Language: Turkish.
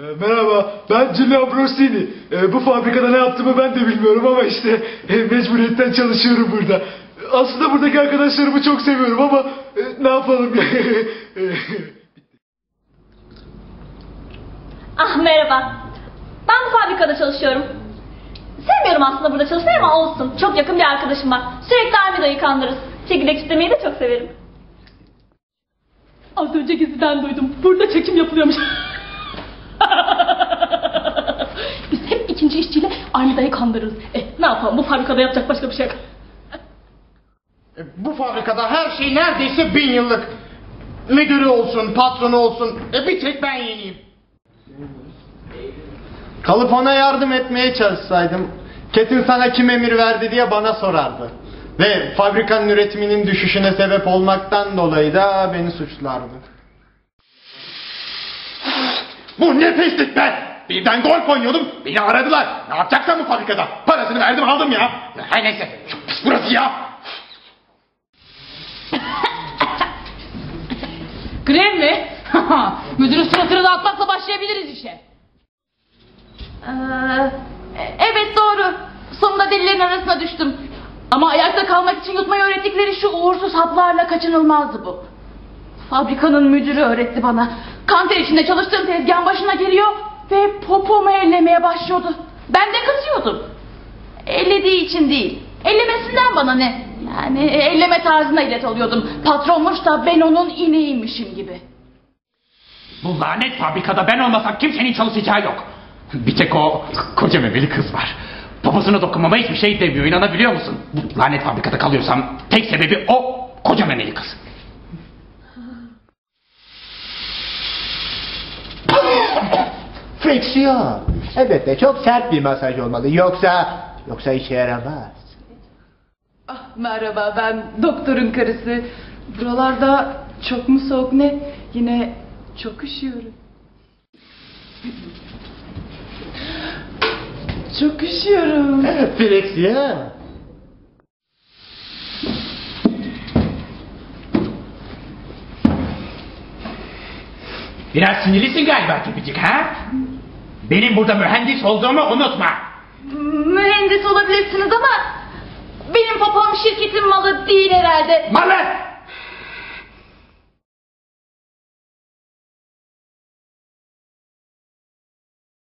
Ee, merhaba, ben Giulio Ambrosini. Ee, bu fabrikada ne yaptığımı ben de bilmiyorum ama işte e, mecburiyetten çalışıyorum burada. Aslında buradaki arkadaşlarımı çok seviyorum ama e, ne yapalım ya. Ah merhaba. Ben bu fabrikada çalışıyorum. Sevmiyorum aslında burada çalışmayı ama olsun. Çok yakın bir arkadaşım var. Sürekli Armida'yı kandırırız. Çekirdek çitlemeyi de çok severim. Az önce gizliden duydum. Burada çekim yapılıyormuş. ikinci işçiyle Armida'yı kandırırız. E ne yapalım bu fabrikada yapacak başka bir şey yok. E, Bu fabrikada her şey neredeyse bin yıllık. Müdürü olsun, patronu olsun. E bir tek ben yeniyim. Kalıp ona yardım etmeye çalışsaydım, Ketin sana kim emir verdi diye bana sorardı. Ve fabrikanın üretiminin düşüşüne sebep olmaktan dolayı da beni suçlardı. Bu ne pislik be! Birden golf oynuyordum, beni aradılar. Ne yapacaksam bu fabrikada? Parasını verdim aldım ya. Her neyse, çok pis burası ya. Grev mi? Müdürün suratını dağıtmakla başlayabiliriz işe. Ee, evet doğru. Sonunda delilerin arasına düştüm. Ama ayakta kalmak için yutmayı öğrettikleri şu uğursuz haplarla kaçınılmazdı bu. Fabrikanın müdürü öğretti bana. Kanter içinde çalıştığım tezgahın başına geliyor ve popomu ellemeye başlıyordu. Ben de kızıyordum. Ellediği için değil. Ellemesinden bana ne? Yani elleme tarzına ilet oluyordum. Patronmuş da ben onun ineğiymişim gibi. Bu lanet fabrikada ben olmasam kimsenin çalışacağı yok. Bir tek o koca memeli kız var. Babasına dokunmama hiçbir şey demiyor inanabiliyor musun? Bu lanet fabrikada kalıyorsam tek sebebi o koca memeli kız. Friksiyon. Elbette çok sert bir masaj olmalı. Yoksa, yoksa işe yaramaz. Ah, merhaba ben doktorun karısı. Buralarda çok mu soğuk ne? Yine çok üşüyorum. Çok üşüyorum. Friksiyon. Biraz sinirlisin galiba tipicik ha? Benim burada mühendis olduğumu unutma. Mühendis olabilirsiniz ama benim popom şirketin malı değil herhalde. Malı!